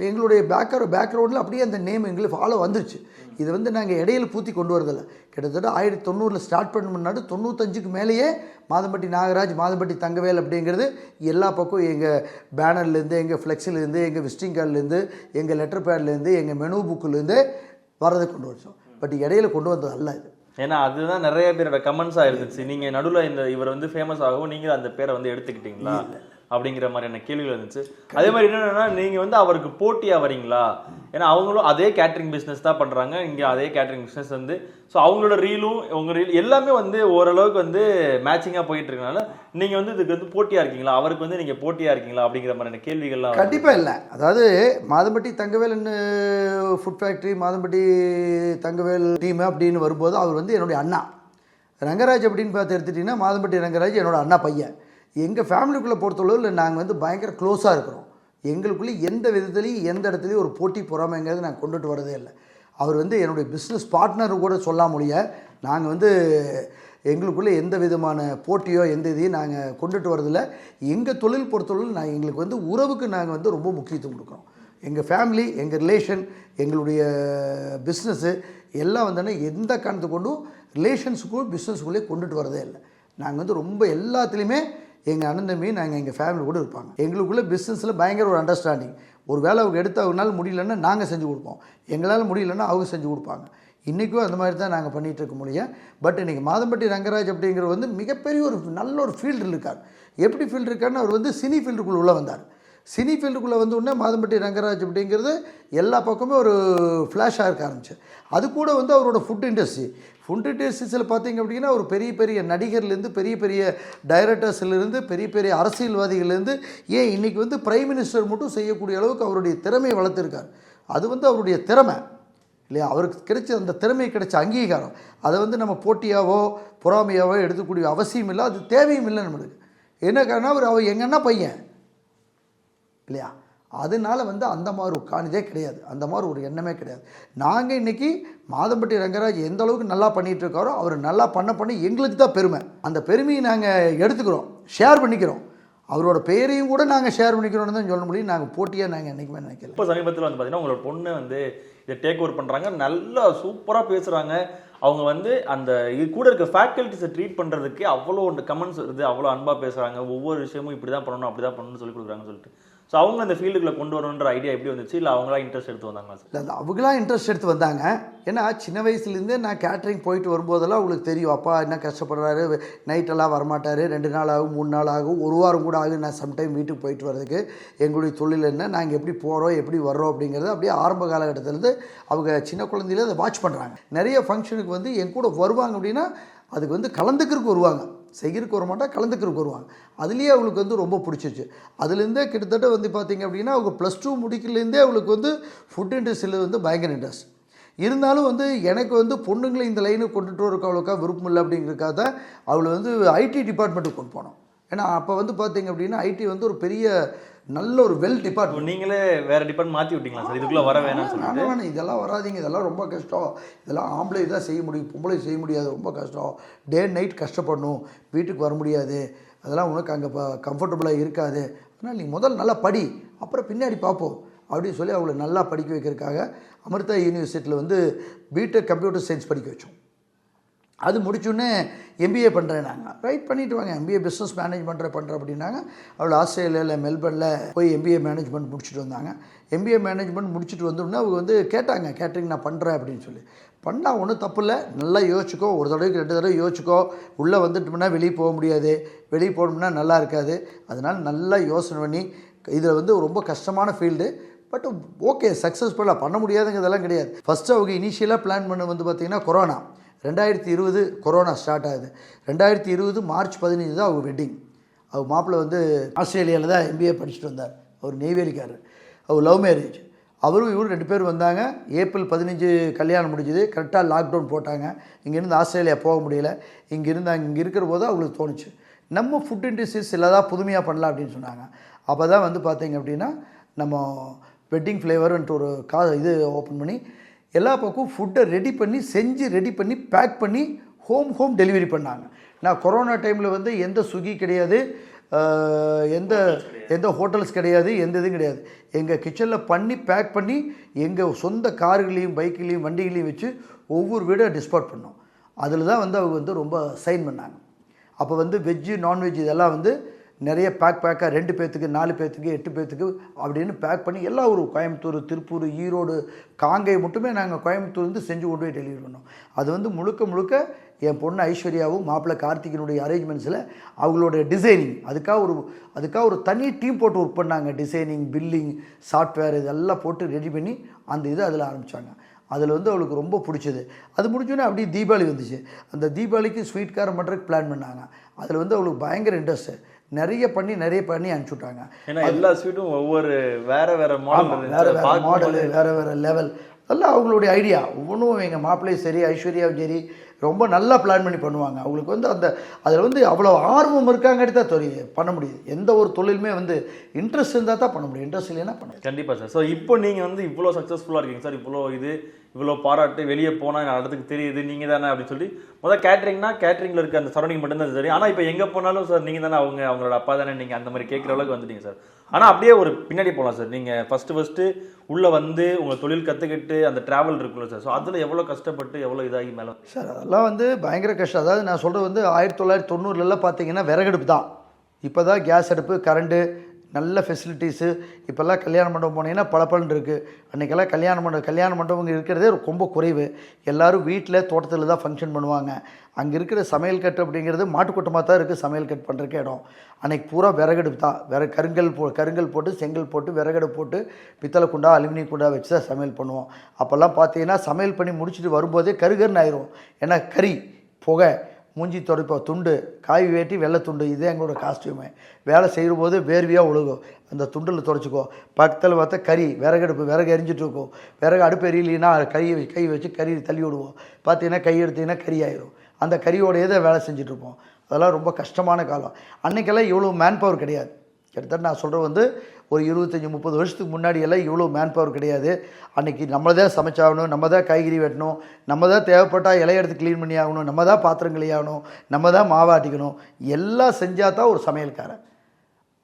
Speaker 2: எங்களுடைய பேக்கர் பேக்ரவுண்டில் அப்படியே அந்த நேம் எங்களுக்கு ஃபாலோ வந்துருச்சு. இது வந்து நாங்கள் இடையில பூத்தி கொண்டு வரதில்லை. கிட்டத்தட்ட ஆயிரத்தி தொண்ணூறில் ஸ்டார்ட் பண்ண முன்னாடி தொண்ணூத்தஞ்சுக்கு மேலேயே மாதம்பட்டி நாகராஜ் மாதம்பட்டி தங்கவேல் அப்படிங்கிறது எல்லா பக்கம் எங்கள் பேனர்லேருந்து எங்கள் ஃப்ளெக்ஸிலேருந்து எங்கள் விசிட்டிங் கார்டுலேருந்து எங்கள் லெட்டர் பேட்லேருந்து எங்கள் மெனு புக்கிலேருந்து வரதை கொண்டு வச்சோம் பட் இடையில கொண்டு வந்தது அல்ல இது.
Speaker 3: ஏன்னா அதுதான் நிறைய பேரோட கமெண்ட்ஸாக இருந்துச்சு. நீங்க நடுவுல இந்த இவர் வந்து ஃபேமஸ் ஆகவும் நீங்க அந்த பேரை வந்து எடுத்துக்கிட்டீங்களா? அப்படிங்கிற மாதிரியான கேள்விகள் இருந்துச்சு. அதே மாதிரி என்னன்னா நீங்க வந்து அவருக்கு போட்டியா வரீங்களா? ஏன்னா அவங்களும் அதே கேட்டரிங் பிசினஸ் தான் பண்றாங்க. இங்க அதே கேட்டரிங் பிசினஸ் வந்து ஸோ அவங்களோட ரீலும் உங்க ரீல் எல்லாமே வந்து ஓரளவுக்கு வந்து மேட்சிங்கா போயிட்டு இருக்கனால நீங்க வந்து இதுக்கு வந்து போட்டியா இருக்கீங்களா? அவருக்கு வந்து நீங்க போட்டியா இருக்கீங்களா? அப்படிங்கிற மாதிரியான கேள்விகள்லாம்.
Speaker 2: கண்டிப்பாக இல்லை. அதாவது Madhampatty Thangavel food factory Madhampatty Thangavel team அப்படின்னு வரும்போது அவர் வந்து என்னுடைய அண்ணா. ரங்கராஜ் அப்படின்னு பார்த்து எடுத்துட்டிங்கன்னா மாதம்பட்டி ரங்கராஜ் என்னோட அண்ணா பையன். எங்கள் ஃபேமிலிக்குள்ளே பொறுத்தளவில் நாங்கள் வந்து பயங்கர க்ளோஸாக இருக்கிறோம். எங்களுக்குள்ளே எந்த விதத்துலேயும் எந்த இடத்துலையும் ஒரு போட்டி பொறாமைங்கிறது நாங்கள் கொண்டுட்டு வரதே இல்லை. அவர் வந்து என்னுடைய பிஸ்னஸ் பார்ட்னர் கூட சொல்ல முடிய நாங்கள் வந்து எங்களுக்குள்ளே எந்த விதமான போட்டியோ எந்த இதையும் நாங்கள் கொண்டுட்டு வரதில்ல. எங்கள் தொழில் பொறுத்தளவில் நான் எங்களுக்கு வந்து உறவுக்கு நாங்கள் வந்து ரொம்ப முக்கியத்துவம் கொடுக்குறோம். எங்கள் ஃபேமிலி எங்கள் ரிலேஷன் எங்களுடைய பிஸ்னஸ்ஸு எல்லாம் வந்தோன்னா எந்த காரணத்தை கொண்டும் ரிலேஷன்ஸுக்கும் பிஸ்னஸுக்குள்ளே கொண்டுட்டு வரதே இல்லை. நாங்கள் வந்து ரொம்ப எல்லாத்துலேயுமே எங்கள் அண்ணன் தம்பி நாங்கள் எங்கள் ஃபேமிலி கூட இருப்பாங்க. எங்களுக்குள்ளே பிஸ்னஸில் பயங்கர ஒரு அண்டர்ஸ்டாண்டிங் ஒரு வேலை அவங்க எடுத்து அவங்களால முடியலன்னா நாங்கள் செஞ்சு கொடுப்போம். எங்களால் முடியலன்னா அவங்க செஞ்சு கொடுப்பாங்க. இன்றைக்கும் அந்த மாதிரி தான் நாங்கள் பண்ணிகிட்டு இருக்க முடியும். பட் இன்றைக்கி மாதம்பட்டி ரங்கராஜ் அப்படிங்கிற வந்து மிகப்பெரிய ஒரு நல்ல ஒரு ஃபீல்டு இருக்கார். எப்படி ஃபீல்டு இருக்காருன்னு அவர் வந்து சினி ஃபீல்டுக்குள்ளே உள்ளே வந்தார். சினி ஃபீல்டுக்குள்ளே வந்து உடனே மாதம்பட்டி ரங்கராஜ் அப்படிங்கிறது எல்லா பக்கமே ஒரு ஃப்ளாஷாக இருக்க ஆரம்பிச்சு. அது கூட வந்து அவரோட ஃபுட் இண்டஸ்ட்ரி ஃபுட் இண்டஸ்ட்ரீஸில் பார்த்தீங்க அப்படின்னா ஒரு பெரிய பெரிய நடிகர்லேருந்து பெரிய பெரிய டைரக்டர்ஸ்லேருந்து பெரிய பெரிய அரசியல்வாதிகள்லேருந்து ஏன் இன்றைக்கி வந்து பிரைம் மினிஸ்டர் மட்டும் செய்யக்கூடிய அளவுக்கு அவருடைய திறமையை வளர்த்துருக்கார். அது வந்து அவருடைய திறமை. இல்லையா? அவருக்கு கிடைச்ச அந்த திறமை கிடைச்ச அங்கீகாரம். அதை வந்து நம்ம போட்டியாவோ பொறாமையாவோ எடுத்துக்கூடிய அவசியம் இல்லை. அது தேவையும் இல்லை நம்மளுக்கு. என்ன காரணம் அவர் அவர் எங்கன்னா பையன். இல்லையா? அதனால வந்து அந்த மாதிரி உட்காந்ததே கிடையாது. அந்த மாதிரி ஒரு எண்ணமே கிடையாது. நாங்கள் இன்றைக்கி மாதம்பட்டி ரங்கராஜ் எந்த அளவுக்கு நல்லா பண்ணிகிட்டு இருக்காரோ அவர் நல்லா பண்ண பண்ணி எங்களுக்கு தான் பெருமை. அந்த பெருமையை நாங்கள் எடுத்துக்கிறோம் ஷேர் பண்ணிக்கிறோம். அவரோட பெயரையும் கூட நாங்கள் ஷேர் பண்ணிக்கிறோம்னு தான் சொல்ல முடியும். நாங்கள் போட்டியாக நாங்கள் என்றைக்குமே நினைக்கல.
Speaker 3: இப்போ சமீபத்தில் வந்து பார்த்தீங்கன்னா உங்களோட பொண்ணு வந்து இதை டேக் ஓவர் பண்ணுறாங்க நல்லா சூப்பராக பேசுகிறாங்க அவங்க வந்து அந்த இது கூட இருக்க ஃபேக்கல்ட்டிஸை ட்ரீட் பண்ணுறதுக்கு அவ்வளோ கமெண்ட்ஸ் வருது அவ்வளோ அன்பாக பேசுகிறாங்க ஒவ்வொரு விஷயமும் இப்படி தான் பண்ணணும் அப்படி தான் பண்ணணும்னு சொல்லி கொடுக்குறாங்கன்னு சொல்லிட்டு. ஸோ அவங்க அந்த ஃபீல்டுக்குள்ள கொண்டு வரணுன்ற ஐடியா எப்படி வந்துச்சு? இல்லை அவங்களா இன்ட்ரெஸ்ட் எடுத்து வந்தாங்களா சார்
Speaker 2: இல்லை அவங்களா இன்ட்ரெஸ்ட் எடுத்து வந்தாங்க. ஏன்னா சின்ன வயசுலேருந்தே நான் கேட்ரிங் போயிட்டு வரும்போதெல்லாம் அவங்களுக்கு தெரியும். அப்பா என்ன கஷ்டப்படுறாரு? நைட்டெல்லாம் வரமாட்டார். ரெண்டு நாள் ஆகும் மூணு நாள் ஆகும் ஒரு வாரம் கூட ஆகும். நான் சம்டைம் வீட்டுக்கு போயிட்டு வரதுக்கு எங்களுடைய தொழில் என்ன? நாங்கள் எப்படி போகிறோம் எப்படி வர்றோம்? அப்படிங்கிறது அப்படியே ஆரம்ப காலகட்டத்திலேருந்து அவங்க சின்ன குழந்தையில அதை வாட்ச் பண்ணுறாங்க நிறைய ஃபங்க்ஷனுக்கு வந்து என் கூட வருவாங்க அப்படின்னா அதுக்கு வந்து கலந்துக்கிறதுக்கு வருவாங்க. செய்கிறதுக்கு வரமாட்டா கலந்துக்கிறதுக்கு வருவாங்க. அதுலேயே அவளுக்கு வந்து ரொம்ப பிடிச்சிச்சு அதுலேருந்தே கிட்டத்தட்ட வந்து பார்த்தீங்க அப்படின்னா அவங்க ப்ளஸ் டூ முடிக்கலேருந்தே அவளுக்கு வந்து ஃபுட் இண்டஸ்ட்ரியில் வந்து பயங்கர இன்ட்ரெஸ்ட் இருந்தாலும் வந்து எனக்கு வந்து பொண்ணுங்களை இந்த லைனுக்கு கொண்டுட்டு வரக்கு அவளுக்கா விருப்பம் இல்லை அப்படிங்கிறதுக்காக தான் அவளை வந்து ஐடி டிபார்ட்மெண்ட்டுக்கு கொண்டு போனோம். ஏன்னா அப்போ வந்து பார்த்தீங்க அப்படின்னா ஐடி வந்து ஒரு பெரிய நல்ல ஒரு வெல் டிபார்ட்மெண்ட்
Speaker 3: நீங்களே வேற டிபார்ட்மெண்ட் மாற்றி விட்டீங்களா சார் இதுக்குள்ளே வர வேணாம்னு சொல்லிட்டு?
Speaker 2: வேணாம் வேணாம் இதெல்லாம் வராதீங்க. இதெல்லாம் ரொம்ப கஷ்டம். இதெல்லாம் ஆம்பளை தான் செய்ய முடியும். பொம்பளை செய்ய முடியாது. ரொம்ப கஷ்டம். டே நைட் கஷ்டப்படணும். வீட்டுக்கு வர முடியாது. அதெல்லாம் உனக்கு அங்கே கம்ஃபர்டபுளாக இருக்காது. அதனால் நீ முதல்ல நல்லா படி. அப்புறம் பின்னாடி பார்ப்போம். அப்படின்னு சொல்லி அவளை நல்லா படிக்க வைக்கிறதுக்காக அமிர்தா யூனிவர்சிட்டியில் வந்து பிடெக் கம்ப்யூட்டர் சயின்ஸ் படிக்க வச்சோம். அது முடிச்சோடனே எம்பிஏ பண்ணுறேன் நாங்கள் ரைட் பண்ணிட்டு வாங்க. எம்பிஏ பிஸ்னஸ் மேனேஜ் பண்ணுறேன் பண்ணுறேன் அப்படின்னாங்க. அவள் ஆஸ்திரேலியாவில் மெல்பர்னில் போய் எம்பிஏ மேனேஜ்மெண்ட் முடிச்சுட்டு வந்தாங்க. எம்பிஏ மேனேஜ்மெண்ட் முடிச்சுட்டு வந்தோடனே அவங்க வந்து கேட்டாங்க கேட்டரிங் நான் பண்ணுறேன் அப்படின்னு சொல்லி. பண்ணால் ஒன்றும் தப்பு இல்லை. நல்லா யோசிச்சுக்கோ. ஒரு தடவைக்கு ரெண்டு தடவை யோசிச்சுக்கோ. உள்ளே வந்துட்டோம்னா வெளியே போக முடியாது. வெளியே போகணும்னா நல்லா இருக்காது. அதனால் நல்லா யோசனை பண்ணி இதில் வந்து ரொம்ப கஷ்டமான ஃபீல்டு. பட் ஓகே சக்ஸஸ்ஃபுல்லாக பண்ண முடியாதுங்கிறதெல்லாம் கிடையாது. ஃபஸ்ட்டு அவங்க இனிஷியலாக பிளான் பண்ண வந்து பார்த்திங்கன்னா கொரோனா. ரெண்டாயிரத்தி இருபது கொரோனா ஸ்டார்ட் ஆகுது. ரெண்டாயிரத்தி இருபது மார்ச் பதினஞ்சு தான் அவங்க வெட்டிங் அவர் மாப்பிள்ளை வந்து ஆஸ்திரேலியாவில் தான் எம்பிஏ படிச்சுட்டு வந்தார். அவர் நெய்வேலிக்காரர். அவர் லவ் மேரேஜ் அவரும் இவரும் ரெண்டு பேரும் வந்தாங்க. ஏப்ரல் பதினஞ்சு கல்யாணம் முடிஞ்சுது. கரெக்டாக லாக்டவுன் போட்டாங்க. இங்கேருந்து ஆஸ்திரேலியா போக முடியல. இங்கேருந்து அங்கே இங்கே இருக்கிற போது அவங்களுக்கு தோணுச்சு. நம்ம ஃபுட் இண்டஸ்ட்ரீஸ் இல்லாதான் புதுமையாக பண்ணலாம் அப்படின்னு சொன்னாங்க. அப்போ தான் வந்து பார்த்தீங்க அப்படின்னா நம்ம வெட்டிங் ஃப்ளேவர்ன்ட்டு ஒரு கா இது ஓப்பன் பண்ணி எல்லா பக்கம் ஃபுட்டை ரெடி பண்ணி செஞ்சு ரெடி பண்ணி பேக் பண்ணி ஹோம் ஹோம் டெலிவரி பண்ணாங்க. நான் கொரோனா டைமில் வந்து எந்த ஸ்விக்கி கிடையாது எந்த எந்த ஹோட்டல்ஸ் கிடையாது எந்த இதுவும் கிடையாது. எங்கள் கிச்சனில் பண்ணி பேக் பண்ணி எங்கள் சொந்த கார்களையும் பைக்குலேயும் வண்டிகளையும் வச்சு ஒவ்வொரு வீடாக டிஸ்பாட் பண்ணோம். அதில் தான் வந்து அவங்க வந்து ரொம்ப சைன் பண்ணாங்க. அப்போ வந்து வெஜ்ஜு நான்வெஜ் இதெல்லாம் வந்து நிறைய பேக் பேக்காக ரெண்டு பேர்த்துக்கு நாலு பேர்த்துக்கு எட்டு பேர்த்துக்கு அப்படின்னு பேக் பண்ணி எல்லா ஊர் கோயம்புத்தூர் திருப்பூர் ஈரோடு காங்கை மட்டுமே நாங்கள் கோயம்புத்தூர்லேருந்து செஞ்சு கொண்டு போய் டெலிவரி பண்ணோம். அது வந்து முழுக்க முழுக்க என் பொண்ணு ஐஸ்வர்யாவும் மாப்பிள்ளை கார்த்திகனுடைய அரேஞ்ச்மெண்ட்ஸில் அவங்களோட டிசைனிங் அதுக்காக ஒரு அதுக்காக ஒரு தனி டீம் போட்டு ஒர்க் பண்ணாங்க. டிசைனிங் பில்லிங் சாஃப்ட்வேர் இதெல்லாம் போட்டு ரெடி பண்ணி அந்த இது அதில் ஆரம்பித்தாங்க அதில் வந்து அவளுக்கு ரொம்ப பிடிச்சது. அது முடிஞ்சோடனே அப்படியே தீபாவளி வந்துச்சு. அந்த தீபாவளிக்கு ஸ்வீட் காரம் பண்ணுறதுக்கு பிளான் பண்ணாங்க. அதில் வந்து அவளுக்கு பயங்கர இன்ட்ரெஸ்ட்டு நிறைய பண்ணி நிறைய பண்ணி அனுப்பிச்சி விட்டாங்க
Speaker 3: ஏன்னா எல்லா ஸ்வீட்டும் ஒவ்வொரு வேற வேற மாடல்
Speaker 2: வேற வேற மாடல் வேற வேற லெவல் அதெல்லாம் அவங்களுடைய ஐடியா ஒவ்வொன்றும் எங்கள் மாப்பிள்ளையும் சரி ஐஸ்வர்யாவும் சரி ரொம்ப நல்லா பிளான் பண்ணி பண்ணுவாங்க. அவங்களுக்கு வந்து அந்த அதில் வந்து அவ்வளோ ஆர்வம் இருக்காங்காட்டி தான் தொழில் பண்ண முடியுது. எந்த ஒரு தொழிலுமே வந்து இன்ட்ரெஸ்ட் இருந்தால் தான் பண்ண முடியும். இன்ட்ரெஸ்ட் இல்லைன்னா பண்ண முடியாது.
Speaker 3: கண்டிப்பா சார் ஸோ இப்போ நீங்க வந்து இவ்வளோ சக்ஸஸ்ஃபுல்லாக இருக்கீங்க சார் இவ்வளோ இது இவ்வளோ பாராட்டு வெளியே போனால் இடத்துக்கு தெரியுது நீங்கள் தானே அப்படின்னு சொல்லி முதல் கேட்ரிங்னா கேட்ரிங்கில் இருக்க அந்த சரௌண்டிங் மட்டும்தான் சரி. ஆனால் இப்போ எங்கே போனாலும் சார் நீங்கள் தானே அவங்க அவங்களோட அப்பா தானே நீங்கள் அந்த மாதிரி கேட்குற அளவுக்கு வந்துட்டீங்க சார் ஆனால் அப்படியே ஒரு பின்னாடி போகலாம் சார் நீங்கள் ஃபஸ்ட்டு ஃபஸ்ட்டு உள்ளே வந்து உங்கள் தொழில் கற்றுக்கிட்டு அந்த ட்ராவல் இருக்குல்ல சார் ஸோ அதில் எவ்வளோ கஷ்டப்பட்டு எவ்வளோ இதாகி மேலே
Speaker 2: சார் அதெல்லாம் வந்து பயங்கர கஷ்டம். அதாவது நான் சொல்கிறது வந்து ஆயிரத்தி தொள்ளாயிரத்தி தொண்ணூறுலலாம் பார்த்தீங்கன்னா விறகடுப்பு தான். இப்போ தான் கேஸ் அடுப்பு கரண்ட்டு நல்ல ஃபெசிலிட்டிஸு இப்போல்லாம் கல்யாண மண்டபம் போனீங்கன்னா பளபளன்னு இருக்குது அன்றைக்கெல்லாம் கல்யாண மண்டபம் கல்யாண மண்டபம் இருக்கிறதே ரொம்ப குறைவு. எல்லாரும் வீட்டில் தோட்டத்தில் தான் ஃபங்க்ஷன் பண்ணுவாங்க. அங்கே இருக்கிற சமையல் கட்டு அப்படிங்கிறது மாட்டுக்கூட்டமாக தான் இருக்குது சமையல் கட் பண்ணுறக்கு இடம். அன்றைக்கி பூரா விறகடுப்பு தான். விற கருங்கல் போ கருங்கல் போட்டு செங்கல் போட்டு விறகடுப்பு போட்டு பித்தளை குண்டா அலுமினியம் குண்டா வச்சு தான் சமையல் பண்ணுவோம். அப்போல்லாம் பார்த்தீங்கன்னா சமையல் பண்ணி முடிச்சுட்டு வரும்போதே கருகருன்னு ஆயிரும். ஏன்னா கறி புகை மூஞ்சி துடைப்போம் துண்டு காய் வேட்டி வெள்ளை துண்டு இதே எங்களோட காஸ்டியூமு வேலை செய்கிற போது வேர்வையாக ஒழுகும் அந்த துண்டில் துடைச்சிக்கோ. பக்கத்தில் பார்த்தா கறி விறகடுப்பு விறகு எரிஞ்சிட்டு இருக்கும். விறகு அடுப்பு எரியலைன்னா கையை கை வச்சு கறி தள்ளி விடுவோம். பார்த்தீங்கன்னா கை எடுத்தீங்கன்னா கறி ஆயிரும். அந்த கறியோடையே தான் வேலை செஞ்சிட்ருப்போம் அதெல்லாம் ரொம்ப கஷ்டமான காலம். அன்னைக்கெல்லாம் இவ்வளோ மேன் பவர் கிடையாது. கிட்டத்தட்ட நான் சொல்கிறது வந்து ஒரு இருபத்தஞ்சி முப்பது வருஷத்துக்கு முன்னாடி எல்லாம் இவ்வளோ மேன் பவர் கிடையாது. அன்றைக்கி நம்ம தான் சமைச்சாகணும் நம்ம தான் காய்கறி வெட்டணும் நம்ம தான் தேவைப்பட்டால் இலைய எடுத்து க்ளீன் பண்ணி ஆகணும் நம்ம தான் பாத்திரம் கழுவியாகணும் நம்ம தான் மாவாட்டிக்கணும் எல்லாம் செஞ்சால் தான் ஒரு சமையல்காரன்.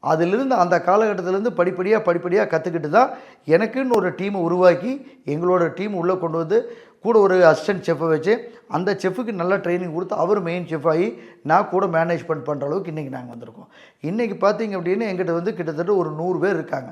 Speaker 2: அதிலிருந்து அந்த காலகட்டத்திலேருந்து படிப்படியாக படிப்படியாக கற்றுக்கிட்டு தான் எனக்குன்னு ஒரு டீமை உருவாக்கி எங்களோட டீம் உள்ளே கொண்டு வந்து கூட ஒரு அசிஸ்டன்ட் செஃப்பை வச்சு அந்த செஃப்புக்கு நல்ல ட்ரைனிங் கொடுத்து அவர் மெயின் செஃப் ஆகி நான் கூட மேனேஜ்மெண்ட் பண்ணுற அளவுக்கு இன்றைக்கி நாங்கள் வந்திருக்கோம். இன்றைக்கி பார்த்தீங்க அப்படின்னா எங்கிட்ட வந்து கிட்டத்தட்ட ஒரு நூறு பேர் இருக்காங்க.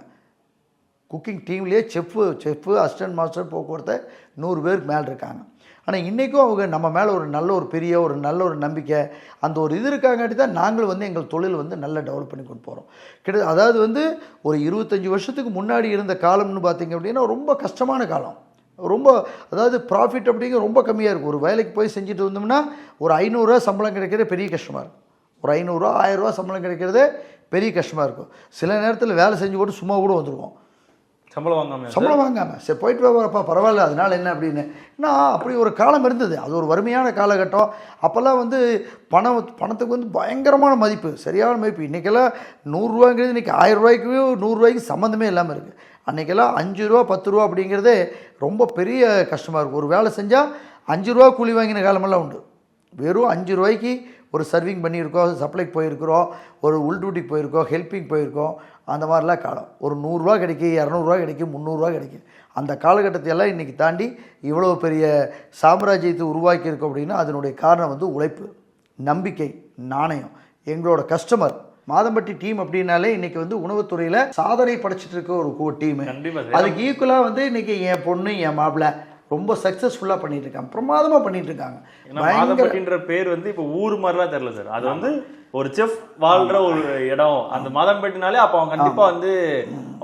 Speaker 2: குக்கிங் டீம்லேயே செஃப்பு செஃப்பு அசிஸ்டன்ட் மாஸ்டர் போக்குவரத்தை நூறு பேருக்கு மேலே இருக்காங்க. ஆனால் இன்றைக்கும் அவங்க நம்ம மேலே ஒரு நல்ல ஒரு பெரிய ஒரு நல்ல ஒரு நம்பிக்கை அந்த ஒரு இது இருக்காங்காட்டி தான் நாங்களும் வந்து எங்கள் தொழில் வந்து நல்லா டெவலப் பண்ணி கொண்டு போகிறோம் கிட்ட அதாவது வந்து ஒரு இருபத்தஞ்சி வருஷத்துக்கு முன்னாடி இருந்த காலம்னு பார்த்திங்க அப்படின்னா ரொம்ப கஷ்டமான காலம். ரொம்ப அதாவது ப்ராஃபிட் அப்படிங்கிற ரொம்ப கம்மியாக இருக்கும். ஒரு வேலைக்கு போய் செஞ்சுட்டு வந்தோம்னா ஒரு ஐநூறுரூவா சம்பளம் கிடைக்கிறது பெரிய கஷ்டமாக இருக்கும். ஒரு ஐநூறுரூவா ஆயிரரூவா சம்பளம் கிடைக்கிறதே பெரிய கஷ்டமாக இருக்கும். சில நேரத்தில் வேலை செஞ்சு போட்டு சும்மா கூட வந்துடுவோம்
Speaker 3: சம்பளம் வாங்காம
Speaker 2: சம்பளம் வாங்காமல் சரி போயிட்டு வரப்பா பரவாயில்ல அதனால் என்ன அப்படின்னு. நான் அப்படி ஒரு காலம் இருந்தது. அது ஒரு வறுமையான காலகட்டம். அப்போல்லாம் வந்து பணம் பணத்துக்கு வந்து பயங்கரமான மதிப்பு. சரியான மதிப்பு. இன்றைக்கெல்லாம் நூறுரூவாங்கிறது இன்றைக்கி ஆயிரம் ரூபாய்க்கு நூறுரூவாய்க்கு சம்மந்தமே இல்லாமல் இருக்குது அன்றைக்கெல்லாம் அஞ்சு ரூபா பத்து ரூபா அப்படிங்கிறதே ரொம்ப பெரிய கஷ்டமாக இருக்கும் ஒரு வேலை செஞ்சால் அஞ்சு ரூபா கூலி வாங்கின காலமெல்லாம் உண்டு. வெறும் அஞ்சு ரூபாய்க்கு ஒரு சர்விங் பண்ணியிருக்கோம் சப்ளைக்கு போயிருக்கிறோம் ஒரு உள் டியூட்டிக்கு போயிருக்கோம் ஹெல்ப்பிங் போயிருக்கோம். அந்த மாதிரிலாம் காலம். ஒரு நூறுரூவா கிடைக்கும் இரநூறுவா கிடைக்கும் முந்நூறுரூவா கிடைக்கும். அந்த காலகட்டத்தை எல்லாம் இன்றைக்கி தாண்டி இவ்வளோ பெரிய சாம்ராஜ்யத்தை உருவாக்கியிருக்கோம் அப்படின்னா அதனுடைய காரணம் வந்து உழைப்பு நம்பிக்கை நாணயம் எங்களோட கஸ்டமர் மாதம்பட்டி டீம் அப்படின்னாலே இன்னைக்கு வந்து உணவுத்துறையில் சாதனை படைச்சிட்டு இருக்க ஒரு டீம் அதுக்கு ஈக்குவலாக வந்து இன்னைக்கு என் பொண்ணு என் மாப்பிள்ளை ரொம்ப சக்ஸஸ்ஃபுல்லாக பண்ணிட்டு இருக்காங்க. பிரமாதமாக பண்ணிட்டு இருக்காங்க.
Speaker 3: மாதம்பட்டின்ற பேர் வந்து இப்போ ஊர் மாதிரிலாம் தெரியல சார். அது வந்து ஒரு செஃப் வாழ்ற ஒரு இடம். அந்த மாதம்பட்டினாலே அப்போ அவன் கண்டிப்பா வந்து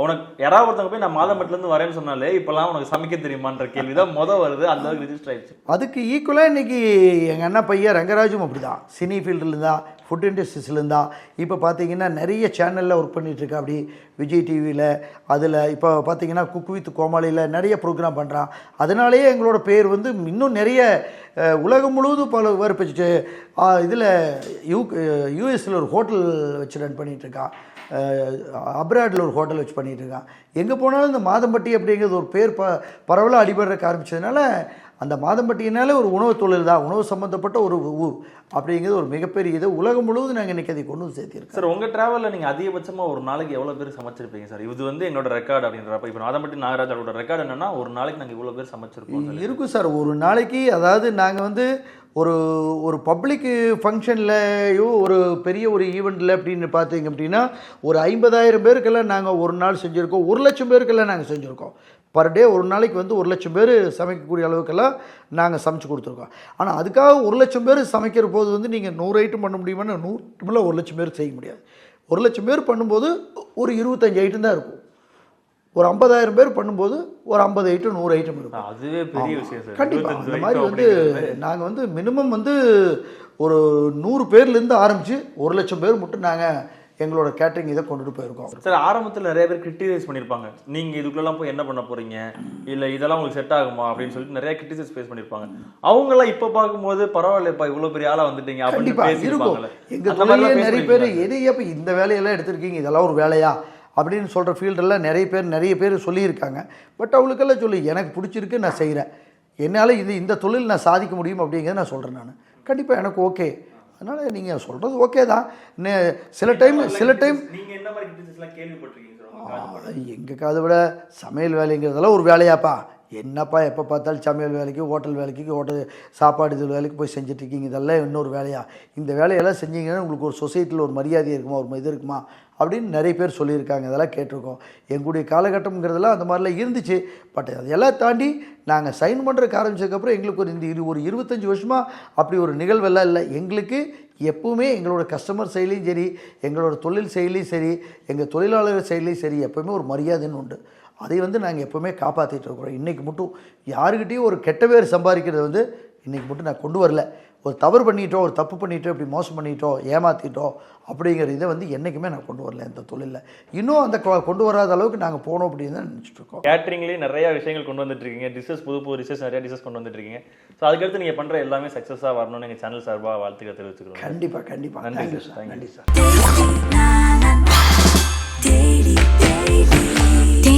Speaker 3: உனக்கு யாராவது ஒருத்தவங்க போய் நான் மாதம்பட்டில இருந்து வரேன்னு சொன்னாலே இப்பெல்லாம் உனக்கு சமைக்க தெரியுமான்ற கேள்விதான் முத வருது. அந்த அளவுக்கு ரிஜிஸ்டர் ஆயிடுச்சு.
Speaker 2: அதுக்கு ஈக்குவலாக இன்னைக்கு எங்கள் அண்ணா பையன் ரங்கராஜும் அப்படி தான் சினி ஃபீல்டில் இருந்தா ஃபுட் இண்டஸ்ட்ரீஸில் இருந்தால் இப்போ பார்த்தீங்கன்னா நிறைய சேனலில் ஒர்க் பண்ணிகிட்ருக்கா அப்படி விஜய் டிவியில் அதில் இப்போ பார்த்தீங்கன்னா குக் வித் கோமாளியில் நிறைய ப்ரோக்ராம் பண்ணுறான் அதனாலேயே எங்களோட பேர் வந்து இன்னும் நிறைய உலகம் முழுவதும் பல பேர் இதில் யூ யூஎஸில் ஒரு ஹோட்டல் வச்சு ரன் பண்ணிகிட்ருக்கான் அப்ராடில் ஒரு ஹோட்டல் வச்சு பண்ணிகிட்ருக்கான் எங்கே போனாலும் இந்த மாதம்பட்டி அப்படிங்கிறது ஒரு பேர் ப பரவலாக அடிபடுறக்கு ஆரம்பிச்சதுனால அந்த மாதம்பட்டியினாலே ஒரு உணவு தொழில் தான். உணவு சம்மந்தப்பட்ட ஒரு ஊர் அப்படிங்கிறது ஒரு மிகப்பெரிய இது. உலகம் முழுவதும் நாங்கள் இன்றைக்கி அதை கொண்டு வந்து சேர்த்திருக்கோம்.
Speaker 3: சார் உங்க டிராவல்ல நீங்க அதிகபட்சமா ஒரு நாளைக்கு எவ்வளவு பேர் சமைச்சிருப்பீங்க சார்? இது வந்து எங்களோட ரெக்கார்ட் அப்படின்றப்ப இப்போ மாதம்பட்டி நாகராஜோட ரெக்கார்ட் என்னன்னா ஒரு நாளைக்கு நாங்க இவ்வளவு பேர் சமைச்சிருப்போம் சொல்லி.
Speaker 2: இருக்கும் சார். ஒரு நாளைக்கு அதாவது நாங்கள் வந்து ஒரு ஒரு பப்ளிக் ஃபங்க்ஷன்லையோ ஒரு பெரிய ஒரு ஈவெண்ட்டில் அப்படின்னு பார்த்தீங்க அப்படின்னா ஒரு ஐம்பதாயிரம் பேருக்கெல்லாம் நாங்கள் ஒரு நாள் செஞ்சுருக்கோம். ஒரு லட்சம் பேருக்கெல்லாம் நாங்கள் செஞ்சுருக்கோம். பர் டே ஒரு நாளைக்கு வந்து ஒரு லட்சம் பேர் சமைக்கக்கூடிய அளவுக்கெல்லாம் நாங்கள் சமைச்சு கொடுத்துருக்கோம். ஆனால் அதுக்காக ஒரு லட்சம் பேர் சமைக்கிற போது வந்து நீங்கள் நூறு ஐட்டம் பண்ண முடியுமான்னு நூறு ஐட்டமில் ஒரு லட்சம் பேர் செய்ய முடியாது. ஒரு லட்சம் பேர் பண்ணும்போது ஒரு இருபத்தஞ்சு ஐட்டம் தான் இருக்கும். ஒரு ஐம்பதாயிரம் பேர் பண்ணும்போது ஒரு ஐம்பது ஐட்டம் நூறு ஐட்டம் இருக்கும்.
Speaker 3: அதுவே பெரிய விஷயம்
Speaker 2: கண்டிப்பாக
Speaker 3: 25
Speaker 2: அந்த மாதிரி வந்து. நாங்கள் வந்து மினிமம் வந்து ஒரு நூறு பேர்லேருந்து ஆரம்பித்து ஒரு லட்சம் பேர் மட்டும் நாங்கள் எங்களோட கேட்டரிங் இதை கொண்டுட்டு போயிருக்கோம்.
Speaker 3: சார் ஆரம்பத்துல நிறைய பேர் கிரிட்டிசைஸ் பண்ணிருப்பாங்க. நீங்க இதுக்குள்ளலாம் போய் என்ன பண்ண போறீங்க? இல்ல இதெல்லாம் உங்களுக்கு செட் ஆகுமா? அப்படின்னு சொல்லிட்டு நிறைய கிரிட்டிசைஸ் ஃபேஸ் பண்ணிருப்பாங்க. அவங்க எல்லாம் இப்ப பார்க்கும்போது பரவாயில்லப்பா இவ்வளவு பெரிய ஆளா வந்துட்டீங்க அப்படின்னு
Speaker 2: இருக்கும். எங்கள் நிறைய பேர்? எது எப்போ இந்த வேலையெல்லாம் எடுத்திருக்கீங்க? இதெல்லாம் ஒரு வேலையா? அப்படின்னு சொல்கிற ஃபீல்டெல்லாம் நிறைய பேர் நிறைய பேர் சொல்லியிருக்காங்க. பட் அவங்களுக்கெல்லாம் சொல்லி எனக்கு பிடிச்சிருக்கு நான் செய்கிறேன் என்னால் இது இந்த தொழில் நான் சாதிக்க முடியும் அப்படிங்கிறத நான் சொல்கிறேன் நான். கண்டிப்பாக எனக்கு ஓகே அதனால் நீங்கள் சொல்கிறது ஓகே தான். சில டைம் சில டைம்? எங்கள் காதை விட சமையல் வேலைங்கிறதெல்லாம் ஒரு வேலையாப்பா. என்னப்பா எப்போ பார்த்தாலும் சமையல் வேலைக்கு ஹோட்டல் வேலைக்கு ஹோட்டல் சாப்பாடு இது வேலைக்கு போய் செஞ்சிட்ருக்கீங்க இதெல்லாம் இன்னொரு வேலையா? இந்த வேலையெல்லாம் செஞ்சீங்கன்னா உங்களுக்கு ஒரு சொசைட்டியில் ஒரு மரியாதை இருக்குமா? ஒரு இது இருக்குமா? அப்படின்னு நிறைய பேர் சொல்லியிருக்காங்க. இதெல்லாம் கேட்டிருக்கோம். எங்களுடைய காலகட்டம்ங்கிறதெல்லாம் அந்த மாதிரிலாம் இருந்துச்சு. பட் அதெல்லாம் தாண்டி நாங்கள் சைன் பண்ணுறதுக்கு ஆரம்பிச்சதுக்கப்புறம் எங்களுக்கு ஒரு இந்த இரு ஒரு இருபத்தஞ்சி வருஷமாக அப்படி ஒரு நிகழ்வெல்லாம் இல்லை. எங்களுக்கு எப்பவுமே எங்களோட கஸ்டமர் செயலியும் சரி எங்களோட தொழில் செயலையும் சரி எங்கள் தொழிலாளர் செயலியும் சரி எப்போவுமே ஒரு மரியாதைன்னு உண்டு. அதை வந்து நாங்கள் எப்பவுமே காப்பாற்றிட்டு இருக்கிறோம் இன்றைக்கி மட்டும் யாருக்கிட்டேயும் ஒரு கெட்ட பேர் சம்பாதிக்கிறது வந்து இன்றைக்கி மட்டும் நான் கொண்டு வரல. ஒரு தவறு பண்ணிட்டோம் ஒரு தப்பு பண்ணிட்டோம் இப்படி மோசம் பண்ணிட்டோம் ஏமாற்றிட்டோம் அப்படிங்கிற இதை வந்து என்றைக்குமே நான் கொண்டு வரல இந்த தொழிலில். இன்னும் அந்த கொண்டு வராத அளவுக்கு நாங்கள் போனோம் அப்படின்னு தான் நினச்சிட்டு இருக்கோம்.
Speaker 3: கேட்டரிங்லேயே நிறைய விஷயங்கள் கொண்டு வந்துட்டு இருக்கீங்க. டிஷஸ் புது புது டிஷஸ் நிறைய டிஷஸ் கொண்டு வந்துட்டு இருக்கீங்க. ஸோ அதுக்கடுத்து நீங்க பண்ற எல்லாமே சக்ஸஸாக வரணும்னு எங்க சேனல் சார்பா வாழ்த்துக்கள் தெரிவிச்சுக்கிறோம்.
Speaker 2: கண்டிப்பாக கண்டிப்பாக
Speaker 3: நன்றி சார்.
Speaker 2: நன்றி sir.